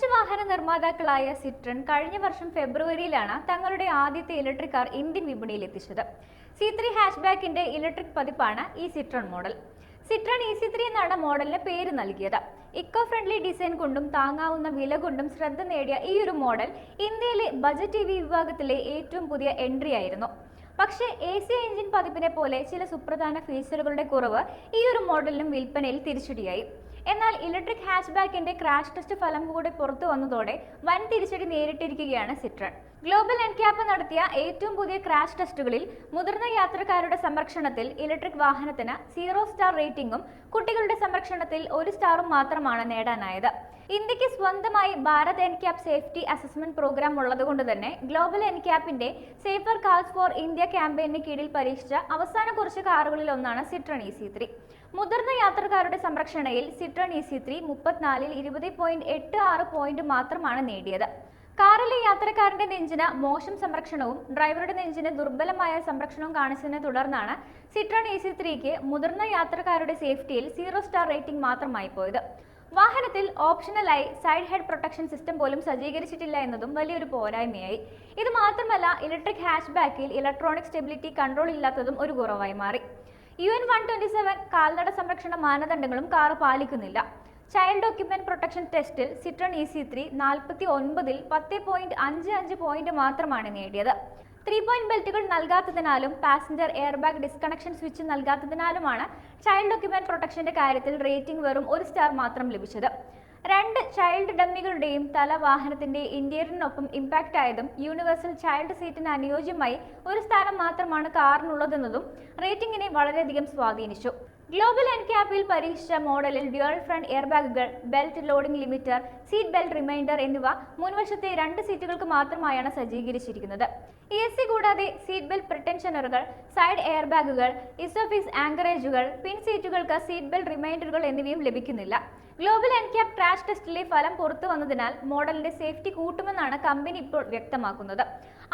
French വാഹന നിർമ്മാതാക്കളായ Citroen കഴിഞ്ഞ വർഷം ഫെബ്രുവരിയിലാണ് തങ്ങളുടെ ആദ്യത്തെ ഇലക്ട്രിക് കാർ ഇന്ത്യൻ വിപണിയിൽ എത്തിച്ചത്. സി ത്രീ ഹാഷ്ബാക്കിന്റെ ഇലക്ട്രിക് പതിപ്പാണ് ഈ Citroen model Citroen E C three എന്നാണ് മോഡലിന് പേര് നൽകിയത്. ഇക്കോ ഫ്രണ്ട്ലി ഡിസൈൻ കൊണ്ടും താങ്ങാവുന്ന വില കൊണ്ടും ശ്രദ്ധ നേടിയ ഈ ഒരു മോഡൽ ഇന്ത്യയിലെ ബജറ്റ് ടി വി വിഭാഗത്തിലെ ഏറ്റവും പുതിയ എൻട്രി ആയിരുന്നു. പക്ഷേ എ സി എഞ്ചിൻ പതിപ്പിനെ പോലെ ചില സുപ്രധാന ഫീച്ചറുകളുടെ കുറവ് ഈ ഒരു മോഡലിനും വിൽപ്പനയിൽ തിരിച്ചടിയായി. എന്നാൽ ഇലക്ട്രിക് ഹാച്ച്ബാക്കിന്റെ ക്രാഷ് ടെസ്റ്റ് ഫലം കൂടി പുറത്തു വന്നതോടെ വൻ തിരിച്ചടി നേരിട്ടിരിക്കുകയാണ് സിട്രൺ. ഗ്ലോബൽ എൻക്യാപ്പ് നടത്തിയ ഏറ്റവും പുതിയ ക്രാഷ് ടെസ്റ്റുകളിൽ മുതിർന്ന യാത്രക്കാരുടെ സംരക്ഷണത്തിൽ ഇലക്ട്രിക് വാഹനത്തിന് സീറോ സ്റ്റാർ റേറ്റിംഗും കുട്ടികളുടെ സംരക്ഷണത്തിൽ ഒരു സ്റ്റാറും മാത്രമാണ് നേടാനായത്. ഇന്ത്യയ്ക്ക് സ്വന്തമായി Bharat NCAP safety assessment programme ഉള്ളതുകൊണ്ട് തന്നെ ഗ്ലോബൽ എൻക്യാപ്പിന്റെ സേഫർ കാർസ് ഫോർ ഇന്ത്യ ക്യാമ്പയിന് കീഴിൽ പരീക്ഷിച്ച അവസാന കുറച്ച് കാറുകളിൽ ഒന്നാണ് സിട്രൺ ഇ സി ത്രീ മുതിർന്ന യാത്രക്കാരുടെ സംരക്ഷണയിൽ സിട്രൺ ഇ സി ത്രീ മുപ്പത്തിനാലിൽ ഇരുപത് പോയിന്റ് എട്ട് ആറ് പോയിന്റ് മാത്രമാണ് നേടിയത്. കാറിലെ യാത്രക്കാരന്റെ നെഞ്ചിന് മോശം സംരക്ഷണവും ഡ്രൈവറുടെ നെഞ്ചിന് ദുർബലമായ സംരക്ഷണവും കാണിച്ചതിനെ തുടർന്നാണ് സിട്രൺ എ സി ത്രീക്ക് മുതിർന്ന യാത്രക്കാരുടെ സേഫ്റ്റിയിൽ സീറോ സ്റ്റാർ റേറ്റിംഗ് മാത്രമായി പോയത്. വാഹനത്തിൽ ഓപ്ഷണലായി സൈഡ് ഹെഡ് പ്രൊട്ടക്ഷൻ സിസ്റ്റം പോലും സജ്ജീകരിച്ചിട്ടില്ല എന്നതും വലിയൊരു പോരായ്മയായി. ഇത് മാത്രമല്ല ഇലക്ട്രിക് ഹാച്ച് ബാക്കിൽ ഇലക്ട്രോണിക് സ്റ്റെബിലിറ്റി കൺട്രോൾ ഇല്ലാത്തതും ഒരു കുറവായി മാറി. U N one twenty seven കാൽനട സംരക്ഷണ മാനദണ്ഡങ്ങളും കാർ പാലിക്കുന്നില്ല. ചൈൽഡ് ഡോക്യുമെന്റ് പ്രൊട്ടക്ഷൻ ടെസ്റ്റിൽ സിട്രൺ ഇ സി ത്രീ നാൽപ്പത്തി ഒൻപതിൽ പത്ത് പോയിന്റ് അഞ്ച് അഞ്ച് പോയിന്റ് മാത്രമാണ് നേടിയത്. ത്രീ പോയിന്റ് ബെൽറ്റുകൾ നൽകാത്തതിനാലും പാസഞ്ചർ എയർബാഗ് ഡിസ്കണക്ഷൻ സ്വിച്ച് നൽകാത്തതിനാലുമാണ് ചൈൽഡ് ഡോക്യുമെന്റ് പ്രൊട്ടക്ഷന്റെ കാര്യത്തിൽ റേറ്റിംഗ് വെറും ഒരു സ്റ്റാർ മാത്രം ലഭിച്ചത്. രണ്ട് ചൈൽഡ് ഡമ്മികളുടെയും തല വാഹനത്തിന്റെ ഇന്റീരിയറിനൊപ്പം ഇമ്പാക്റ്റ് ആയതും യൂണിവേഴ്സൽ ചൈൽഡ് സീറ്റിന് അനുയോജ്യമായി ഒരു സ്ഥാനം മാത്രമാണ് കാറിനുള്ളതെന്നതും റേറ്റിംഗിനെ വളരെയധികം സ്വാധീനിച്ചു. ഗ്ലോബൽ എൻക്യാപ്പിൽ പരീക്ഷിച്ച മോഡലിൽ dual front എയർബാഗുകൾ belt loading limiter seat belt reminder എന്നിവ മുൻവശത്തെ രണ്ട് സീറ്റുകൾക്ക് മാത്രമായാണ് സജ്ജീകരിച്ചിരിക്കുന്നത്. എ സി കൂടാതെ സീറ്റ് ബെൽറ്റ് പ്രിട്ടൻഷനറുകൾ സൈഡ് എയർബാഗുകൾ ഇസോഫിക്സ് ആങ്കറേജുകൾ പിൻ സീറ്റുകൾക്ക് സീറ്റ് ബെൽറ്റ് റിമൈൻഡറുകൾ എന്നിവയും ലഭിക്കുന്നില്ല. ഗ്ലോബൽ എൻക്യാപ് ക്രാഷ് ടെസ്റ്റിലെ ഫലം പുറത്തു വന്നതിനാൽ മോഡലിന്റെ സേഫ്റ്റി കൂട്ടുമെന്നാണ് കമ്പനി ഇപ്പോൾ വ്യക്തമാക്കുന്നത്.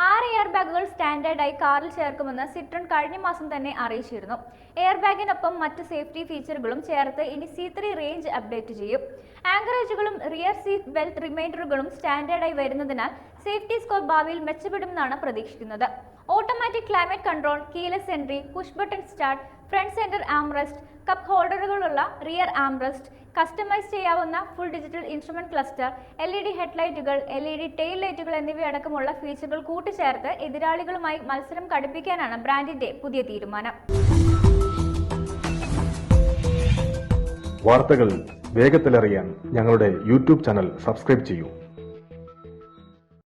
ആറ് എയർ ബാഗുകൾ സ്റ്റാൻഡേർഡായി കാറിൽ ചേർക്കുമെന്ന് സിട്രൺ കഴിഞ്ഞ മാസം തന്നെ അറിയിച്ചിരുന്നു. എയർ ബാഗിനൊപ്പം മറ്റ് സേഫ്റ്റി ഫീച്ചറുകളും ചേർത്ത് ഇനി സി ത്രീ റേഞ്ച് അപ്ഡേറ്റ് ചെയ്യും. ആങ്കറേജുകളും റിയർ സീറ്റ് ബെൽറ്റ് റിമൈൻഡറുകളും സ്റ്റാൻഡേർഡായി വരുന്നതിനാൽ സേഫ്റ്റി സ്കോർ ഭാവിയിൽ മെച്ചപ്പെടുമെന്നാണ് പ്രതീക്ഷിക്കുന്നത്. Automatic climate control keyless entry push button start front centre armrest cup ഹോൾഡറുകളുള്ള rear armrest customise ചെയ്യാവുന്ന full digital instrument cluster L E D ഹെഡ്ലൈറ്റുകൾ L E D tail lights എന്നിവയടക്കമുള്ള ഫീച്ചറുകൾ കൂട്ടിച്ചേർത്ത് എതിരാളികളുമായി മത്സരം കടുപ്പിക്കാനാണ് ബ്രാൻഡിന്റെ പുതിയ തീരുമാനം. വാർത്തകൾ വേഗത്തിലറിയാൻ ഞങ്ങളുടെ യൂട്യൂബ് ചാനൽ സബ്സ്ക്രൈബ് ചെയ്യൂ.